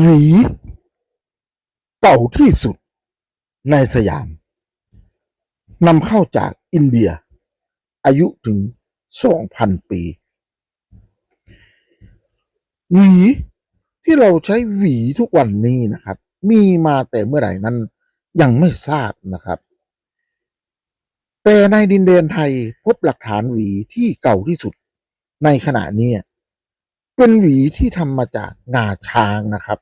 หวีเก่าที่สุดในสยามนำเข้าจากอินเดีย อายุถึง 2,000 ปี หวีที่เราใช้หวีทุกวันนี้นะครับ มีมาแต่เมื่อไหร่นั้นยังไม่ทราบนะครับ แต่ในดินแดนไทยพบหลักฐานหวีที่เก่าที่สุดในขณะนี้ เป็นหวีที่ทำมาจากงาช้างนะครับ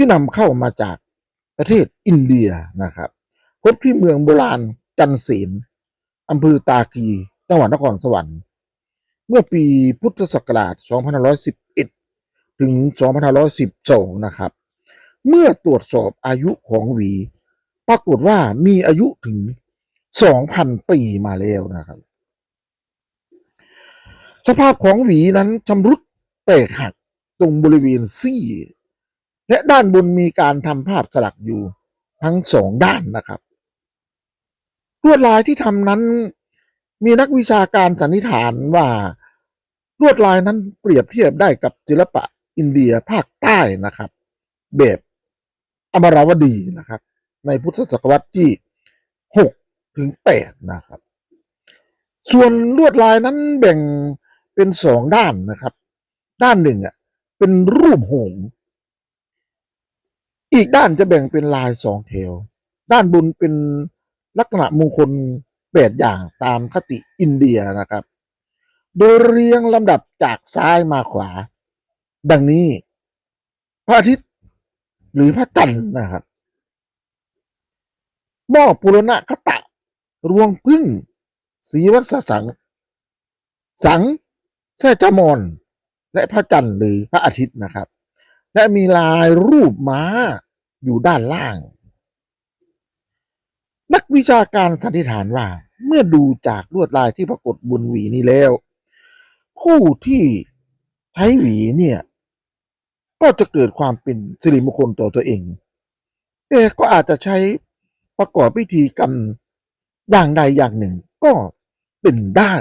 ที่นำเข้ามาจากประเทศอินเดียนะครับพบที่เมืองโบราณจันศีลอำเภอตาคีจังหวัดนครสวรรค์เมื่อปีพุทธศักราช 2511 ถึง 2512 นะครับ เมื่อตรวจสอบอายุของหวี ปรากฏว่ามีอายุถึง 2,000 ปีมาแล้วนะครับ สภาพของหวีนั้นชำรุดแตกหักตรงบริเวณซี่ และด้านบนมีการทำภาพสลักอยู่ทั้งสองด้านนะครับลวดลายที่ทำนั้นมีนักวิชาการสันนิษฐานว่าลวดลายนั้นเปรียบเทียบได้กับศิลปะอินเดียภาคใต้นะครับ แบบอมราวดีนะครับ ในพุทธศตวรรษที่หกถึงแปดนะครับ ส่วนลวดลายนั้นแบ่งเป็นสองด้านนะครับ ด้านหนึ่งอะเป็นรูปหงส์ อีกด้านจะแบ่งเป็นลายสองแถว ด้านบนเป็นลักษณะมงคลแปดอย่างตามคติอินเดียนะครับ โดยเรียงลำดับจากซ้ายมาขวา ดังนี้ พระอาทิตย์หรือพระจันทร์นะครับหม้อปุรณะคตะ รวงพึ่งสีวัสสัง สังแท่จมอน และพระจันทร์หรือพระอาทิตย์นะครับ และมีลายรูปม้า อยู่ด้านล่าง นักวิชาการสันนิษฐานว่า เมื่อดูจากลวดลายที่ปรากฏบนหวีนี้แล้ว ผู้ที่ใช้หวีเนี่ย ก็จะเกิดความเป็นสิริมงคลต่อตัวเองแต่ก็อาจจะใช้ประกอบพิธีกรรมอย่างใดอย่างหนึ่งก็เป็นได้